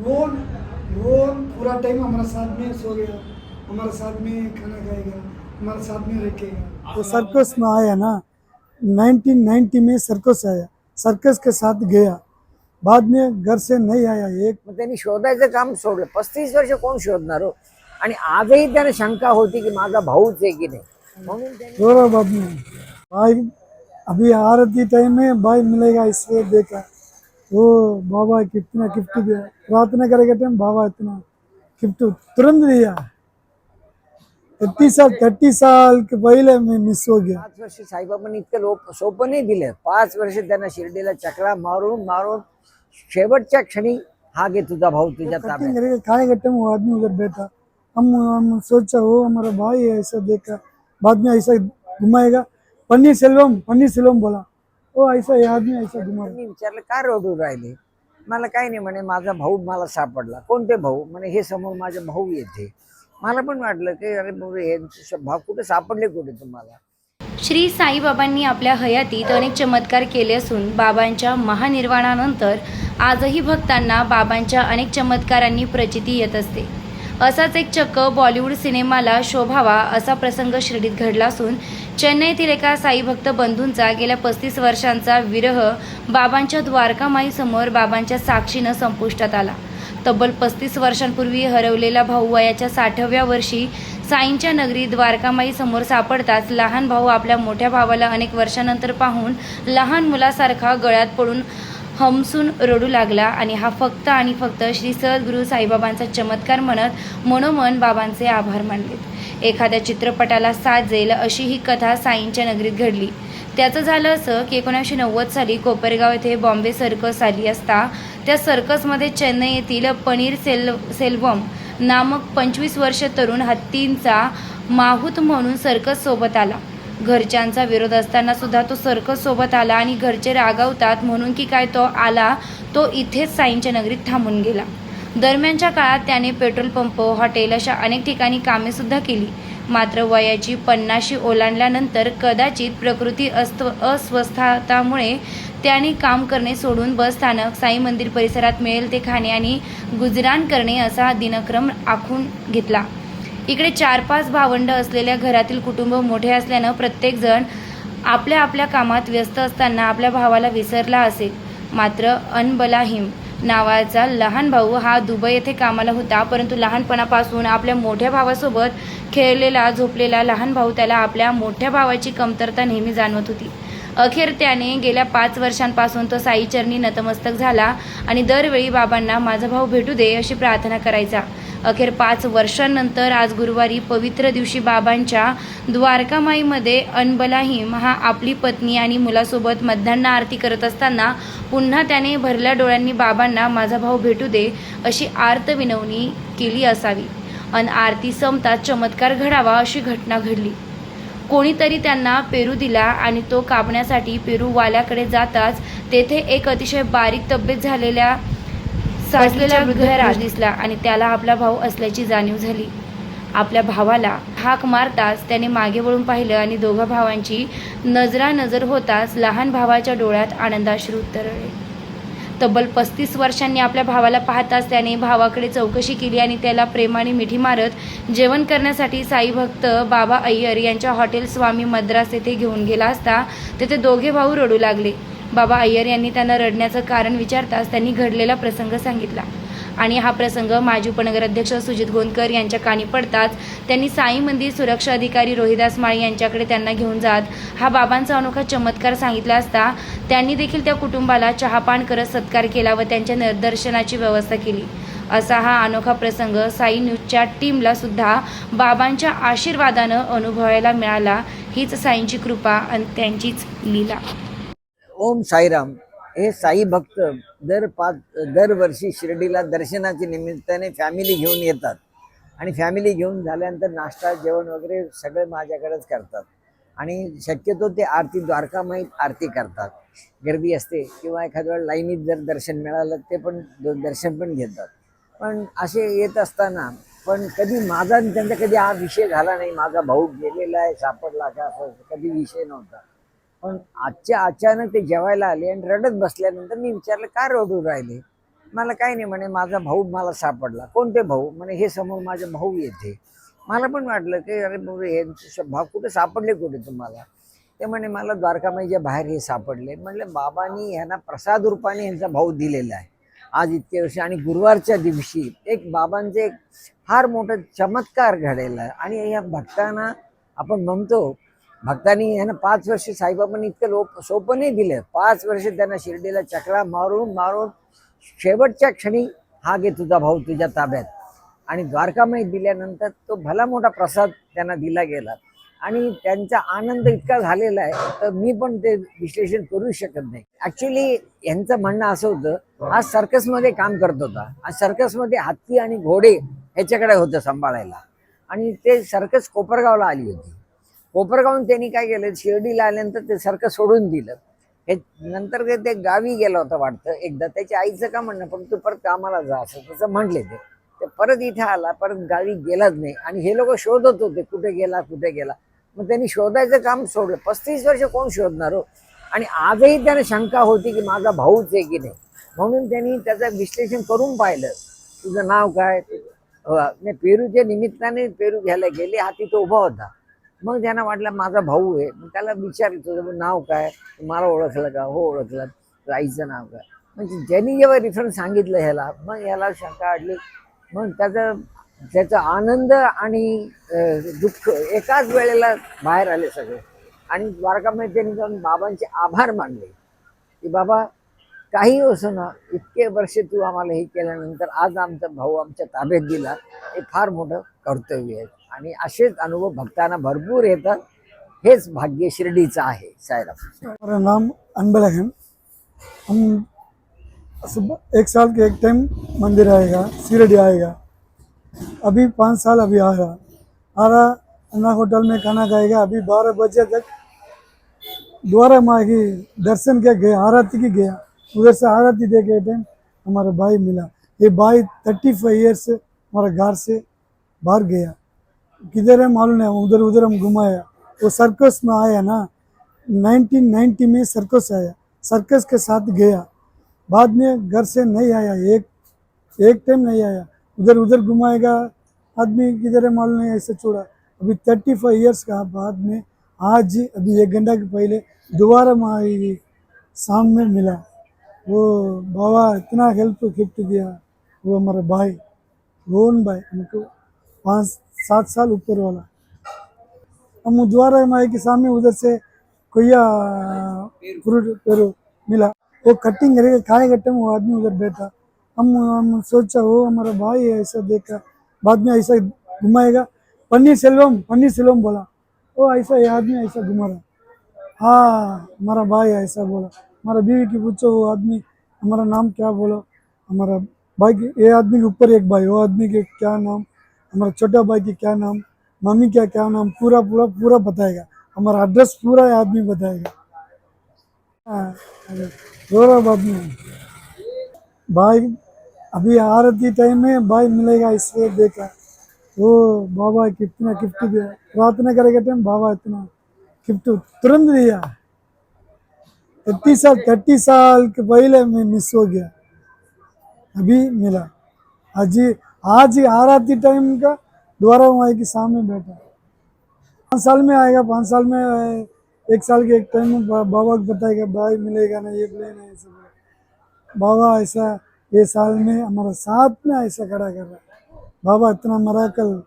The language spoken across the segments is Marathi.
वो वो पूरा टाइम हमारा साथ में सो गया हमारे साथ में खाना खाएगा हमारे साथ में रखेगा। तो सर्कस में आया ना 1990 में सर्कस आया सर्कस के साथ गया। बाद में घर से नहीं आया एक। मग त्यांनी शोधायचं काम सोडलं. पस्तीस वर्ष कोण शोधणार हो? आणि आजही त्यांना शंका होती की माझा भाऊच आहे की नाही. म्हणून त्यांनी भाई अभी आरती टाइम में भाई मिलेगा इसलिए देखा। वो बाबा कितना गिफ्ट दिया प्रार्थना करेगा टाइम बाबा इतना गिफ्ट तुरंत दिया थर्टी साल थर्टी साल के पहले मैं मिस हो गया पाच वर्ष साईबाबांनी इतकं लोप सोपं नाही दिलं पाच वर्ष त्यांना शिर्डीला चकरा मारून मारून शेवटच्या क्षणी हा घे तुझा भाऊ तुझ्या कटिंग ताब्यात करेगा खाएगा टाइम वो आदमी उधर बैठा हम हम सोचा वो हमारा भाई है ऐसा देखा बाद में ऐसा घुमाएगा पन्नीर सेल्वम पन्नीर सेल्वम बोला ओ ऐसा ये आदमी ऐसा घुमा मी विचारलं का रडून राहिले? मला काही नाही म्हणे माझा भाऊ मला सापडला. कोणते भाऊ? म्हणे हे समोर माझे भाऊ येते मला पण वाटलं की अरे बाबा हे भाऊ कुठे सापडले कुठे तुम्हाला? श्री साईबाबांनी आपल्या हयातीत अनेक चमत्कार केले असून बाबांच्या महानिर्वाणानंतर आजही भक्तांना बाबांच्या अनेक चमत्कारांनी प्रचिती येत असते. असाच एक चक्क बॉलिवूड सिनेमाला शोभावा असा प्रसंग शिर्डीत घडला असून चेन्नईतील एका साईभक्त बंधूंचा गेल्या पस्तीस वर्षांचा विरह बाबांच्या द्वारकामाईसमोर बाबांच्या साक्षीनं संपुष्टात आला. तब्बल पस्तीस वर्षांपूर्वी हरवलेला भाऊ वयाच्या साठव्या वर्षी साईंच्या नगरी द्वारकामाई समोर सापडताच लहान भाऊ आपल्या मोठ्या भावाला अनेक वर्षानंतर पाहून लहान मुलासारखा गळ्यात पडून हमसून रडू लागला आणि हा फक्त आणि फक्त श्री सद्गुरू साईबाबांचा चमत्कार म्हणत मनोमन बाबांचे आभार मानलेत एखाद्या चित्रपटाला साथ जाईल अशी ही कथा साईंच्या नगरीत घडली. त्याचं झालं असं की एकोणीसशे नव्वद साली कोपरगाव येथे बॉम्बे सर्कस आली असता त्या सर्कसमध्ये चेन्नई येथील पनीर सेल सेल्वम नामक पंचवीस वर्ष तरुण हत्तींचा माहूत म्हणून सर्कस सोबत आला. घरच्यांचा विरोध असताना सुद्धा तो सर्कस सोबत आला आणि घरचे रागावतात म्हणून की काय तो आला तो इथेच साईंच्या नगरीत थांबून गेला. दरम्यानच्या काळात त्याने पेट्रोल पंप हॉटेल अशा अनेक ठिकाणी कामेसुद्धा केली. मात्र वयाची पन्नाशी ओलांडल्यानंतर कदाचित प्रकृती अस्व अस्वस्थतामुळे त्याने काम करणे सोडून बस स्थानक साई मंदिर परिसरात मिळेल ते खाणे आणि गुजराण करणे असा दिनक्रम आखून घेतला. इकडे चार पाच भावंड असलेल्या घरातील कुटुंब मोठे असल्यानं प्रत्येकजण आपल्या आपल्या कामात व्यस्त असताना आपल्या भावाला विसरला असेल. मात्र अनबलाहिम नावाचा लहान भाऊ हा दुबई येथे कामाला होता. परंतु लहानपणापासून आपल्या मोठ्या भावासोबत खेळलेला झोपलेला लहान भाऊ त्याला आपल्या मोठ्या भावाची कमतरता नेहमी जाणवत होती. अखेर त्याने गेल्या पाच वर्षांपासून तो साईचरणी नतमस्तक झाला आणि दरवेळी बाबांना माझा भाऊ भेटू दे अशी प्रार्थना करायचा. अखेर पाच वर्षांनंतर आज गुरुवारी पवित्र दिवशी बाबांच्या द्वारकामाईमध्ये अनबलाहिम हा आपली पत्नी आणि मुलासोबत मध्यान्ह आरती करत असताना पुन्हा त्याने भरल्या डोळ्यांनी बाबांना माझा भाऊ भेटू दे अशी आर्त विनवणी केली असावी. अन आरती संपताच चमत्कार घडावा अशी घटना घडली. कोणीतरी त्यांना पेरू दिला आणि तो कापण्यासाठी पेरू वाल्याकडे जाताच तेथे एक अतिशय बारीक तब्येत झालेल्या साचलेला वृद्ध दिसला आणि त्याला आपला भाऊ असल्याची जाणीव झाली. आपल्या भावाला हाक मारताच त्याने मागे वळून पाहिलं आणि दोघा भावांची नजरा नजर होताच लहान भावाच्या डोळ्यात आनंदाश्रू उतरले तब्बल पस्तीस वर्षांनी आपल्या भावाला पाहताच त्याने भावाकडे चौकशी केली आणि त्याला प्रेमाने मिठी मारत जेवण करण्यासाठी साई भक्त बाबा अय्यर यांच्या हॉटेल स्वामी मद्रास येथे घेऊन गेला असता तेथे दोघे भाऊ रडू लागले. बाबा अय्यर यांनी त्यांना रडण्याचं कारण विचारताच त्यांनी घडलेला प्रसंग सांगितला. आणि हा प्रसंग माजी उपनगराध्यक्ष सुजित गोंदकर यांच्या कानी पडताच त्यांनी साई मंदिर सुरक्षा अधिकारी रोहिदास माळी यांच्याकडे त्यांना घेऊन जात हा बाबांचा अनोखा चमत्कार सांगितला असता त्यांनी देखील त्या कुटुंबाला चहापान करत सत्कार केला व त्यांच्या निदर्शनाची व्यवस्था केली. असा हा अनोखा प्रसंग साई न्यूजच्या टीमला सुद्धा बाबांच्या आशीर्वादानं अनुभवायला मिळाला. हीच साईंची कृपा आणि त्यांचीच लीला. ओम साईराम. हे साई भक्त दर पाच दरवर्षी शिर्डीला दर्शनाच्या निमित्ताने फॅमिली घेऊन येतात. आणि फॅमिली घेऊन झाल्यानंतर नाश्ता जेवण वगैरे सगळं माझ्याकडेच करतात. आणि शक्यतो ते आरती द्वारकामाईत आरती करतात. गर्दी असते किंवा एखाद्या वेळ लाईनीत जर दर्शन मिळालं ते पण दर्शन पण घेतात. पण असे येत असताना पण कधी माझा त्यांचा कधी हा विषय झाला नाही माझा भाऊ गेलेला आहे सापडला का असं कधी विषय नव्हता. पण आजच्या अचानक ते जेवायला आले आणि रडत बसल्यानंतर मी विचारलं का रडू राहिले? मला काही नाही म्हणे माझा भाऊ मला सापडला. कोणते भाऊ? म्हणे हे समोर माझे भाऊ येते मला पण वाटलं की अरे बाबा हे भाऊ कुठे सापडले कुठे तुम्हाला? ते म्हणे मला द्वारकामाईच्या बाहेर हे सापडले. म्हणले बाबांनी ह्यांना प्रसाद रूपाने यांचा भाऊ दिलेला आहे. आज इतके वर्ष आणि गुरुवारच्या दिवशी एक बाबांचे एक फार मोठं चमत्कार घडलेला आहे. आणि या भक्तांना आपण म्हणतो भक्तांनी यांना पाच वर्ष साईबाबांनी इतकं लोक सोपं नाही दिलं. पाच वर्ष त्यांना शिर्डीला चकरा मारून मारून शेवटच्या क्षणी हा घे तुझा भाऊ तुझ्या ताब्यात. आणि द्वारकामय दिल्यानंतर तो भला मोठा प्रसाद त्यांना दिला गेला. आणि त्यांचा आनंद इतका झालेला आहे तर मी पण ते विश्लेषण करू शकत नाही. ऍक्च्युली यांचं म्हणणं असं होतं आज सर्कसमध्ये काम करत होता. आज सर्कसमध्ये हत्ती आणि घोडे ह्याच्याकडे होतं सांभाळायला. आणि ते सर्कस कोपरगावला आली होती. कोपरगावून त्यांनी काय केलं? शिर्डीला आल्यानंतर ते सारखं सोडून दिलं. हे नंतर ते- ते गावी गेला होता वाटतं एकदा. त्याच्या आईचं का म्हणणं पण तू परत कामाला जा असं तसं म्हटले ते. ते परत इथे आला परत गावी गेलाच नाही. आणि हे लोक शोधत होते कुठे गेला कुठे गेला. मग त्यांनी शोधायचं काम सोडलं. पस्तीस वर्ष कोण शोधणार हो? आणि आजही त्यांना शंका होती की माझा भाऊच आहे की नाही? म्हणून त्यांनी त्याचं विश्लेषण करून पाहिलं. तुझं नाव काय? नाही पेरूच्या निमित्ताने पेरू घ्यायला गेले. हा तिथं उभा होता. मग त्यांना वाटलं माझा भाऊ आहे. मग त्याला विचारतो नाव काय? मला ओळखलं का? हो ओळखलं. राईचं आईचं नाव काय? म्हणजे ज्यांनी जेव्हा रिफरन्स सांगितलं ह्याला मग ह्याला शंका अडली मग त्याचं त्याचा आनंद आणि दुःख एकाच वेळेला बाहेर आले सगळे. आणि द्वारकामध्ये त्यांनी जाऊन बाबांचे आभार मानले. की बाबा काही असो ना इतके वर्ष तू आम्हाला हे केल्यानंतर आज आमचा भाऊ आमच्या ताब्यात दिला हे फार मोठं कर्तव्य आहे. आणि असेच अनुभव भक्तांना भरपूर येतात. हेच भाग्य शिर्डीचं आहे सायराम नाम अनबल है हम सुबह एक साल के एक टाइम मंदिर आएगा शिरडी आएगा. अभी पाँच साल अभी आ रहा. आ रहा अन्ना होटल में खाना खाएगा अभी बारह बजे तक द्वारा माँ की दर्शन के गया आरती की गया. उधर से आरती देखे टाइम हमारा भाई मिला. ये भाई थर्टी फाइव ईयर्स हमारा घर से बाहर गया. किधर है मालूम है उधर उधर हम घुमाया वो सर्कस में आया ना 1990 में सर्कस आया। सर्कस के साथ गया। बाद में घर से नहीं आया, एक एक टाइम नहीं आया। उधर उधर घुमाएगा आदमी, किधर है मालूम नहीं, ऐसे छोड़ा। अभी थर्टी फाइव ईयर्स का बाद में आज, अभी एक घंटा के पहले दोबारा माँ शाम में मिला। वो बाबा इतना हेल्प गिफ्ट दिया वो हमारा भाई, रोहन भाई उनको पाँच सात साल ऊपर वाला। हम द्वारा माई के सामने उधर से कोया पेरू मिला। वो कटिंग करेगा, खाए कट्टे में वो आदमी उधर बैठा। हम हम सोचा वो हमारा भाई ऐसा देखा। बाद में ऐसा घुमाएगा। पन्नीर सेल्वम पन्नीर सेल्वम बोला वो ऐसा ये आदमी ऐसा घुमा रहा हाँ। हमारा भाई है, ऐसा बोला। हमारा बीवी की पूछो, वो आदमी, हमारा नाम क्या बोलो? हमारा भाई ये आदमी के ऊपर एक भाई, वो आदमी के क्या नाम? हमारा छोटा भाई की क्या नाम मम्मी क्या क्या नाम पूरा पूरा पूरा बताएगा। हमारा एड्रेस पूरा आदमी बताएगा। हाँ, बाद में। भाई अभी आरती टाइम में भाई मिलेगा इसलिए देखा। वो बाबा कितना गिफ्ट दिया। प्रार्थना करेगा टाइम बाबा इतना गिफ्ट तुरंत दिया। थर्टी साल थर्टी साल के पहले मैं मिस हो गया। अभी मिला। ही आज ही आरती टाइम का दोबारा माई के सामने बैठा। पाँच साल में आएगा, पाँच साल में, एक साल के एक टाइम में बाबा को बताएगा, भाई मिलेगा ना ये प्लेन है सब बाबा ऐसा, ये साल में हमारा साथ में ऐसा खड़ा कर रहा है। बाबा इतना मरा कल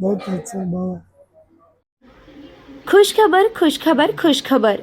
बहुत अच्छा बाबा। खुशखबर खुशखबर खुशखबर।